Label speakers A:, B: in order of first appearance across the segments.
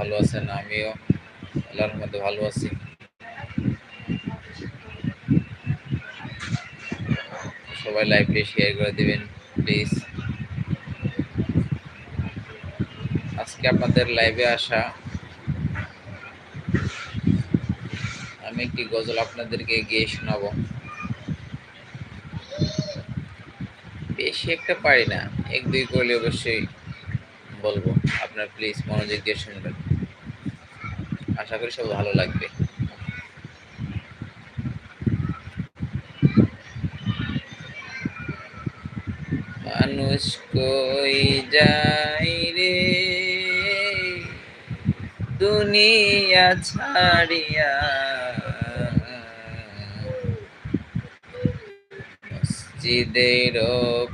A: ভালো আছেন, আমিও আল্লাহর মধ্যে ভালো আছি। সবাই লাইভটি শেয়ার করে দিবেন প্লিজ আজকে আপনাদের লাইভে আসা, আমি একটি গজল আপনাদেরকে গিয়ে শোনাবো। বেশি একটা পারি না, এক দুই করলে অবশ্যই বলব, আপনার প্লিজ মনোযোগ দিয়ে শুনবেন। আশা করি সব ভালো লাগবে। মানুষ কই যাই রে? দুনিয়া ছাড়িয়া মসজিদের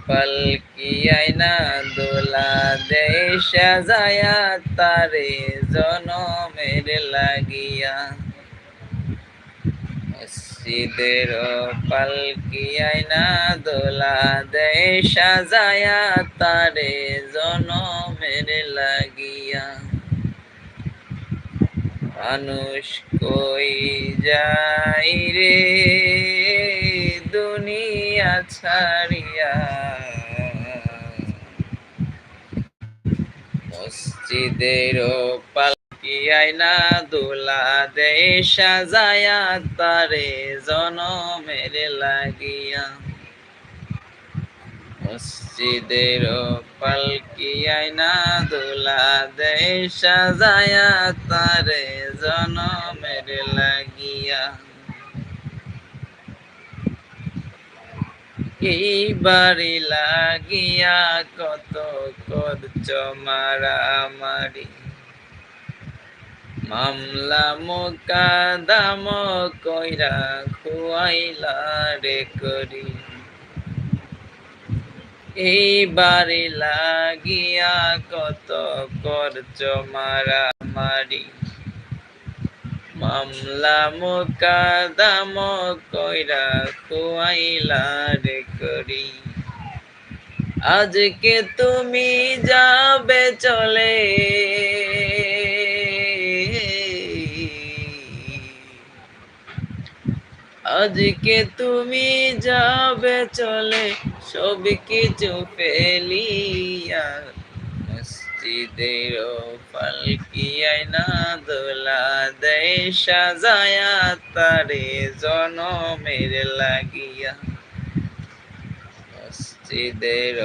A: পালকি আইনা দোলা দে সাজায়া তারে জনমের লাগিয়া। মসজিদের পালকি আইনা দোলা দে সাজায়া তারে জনমের লাগিয়া। মানুষ কই যাই রে? দুনিয়া ছাড়িয়া। মসজিদের পালকি আইনা দোলা দে সাজায়া, তারে জনমের লাগিয়া। মসজিদের পালকি আইনা দোলা দে সাজায়া, তারে জনমের লাগিয়া। বাড়ি লাগিয়া কত করছ মারামারি মামলা মোকাদাম কইরা খুয়াইলা রে করি। এই বাড়ি লাগিয়া কত করছ মারামারি মামলা মোকাদাম কইরা খুয়াইলা রে করি। আজকে তুমি যাবে চলে। আজকে তুমি যাবে চলে সব কিছু ফেলিয়া মসজিদের পালকি আইনা দোলা দেয় সাজায়া তারে জনমের লাগিয়া মসজিদের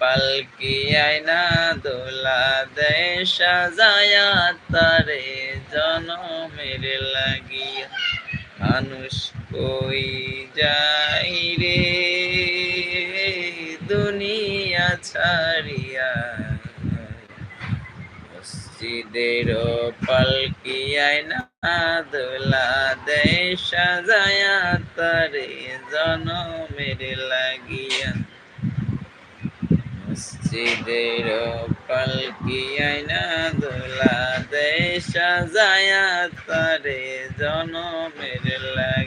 A: পালকি আইনা দোলা দেয় সাজায়া তারে জনমের লাগিয়া মানুষ কই যাই রে দুনিয়া ছাড়িয়া মসজিদের পালকি আইনা দোলা দেয় সাজায়া তারে জনমের লাগিয়া। মসজিদের পালকি আইনা দোলা দেয় সাজায়া তারে জনমের লাগিয়া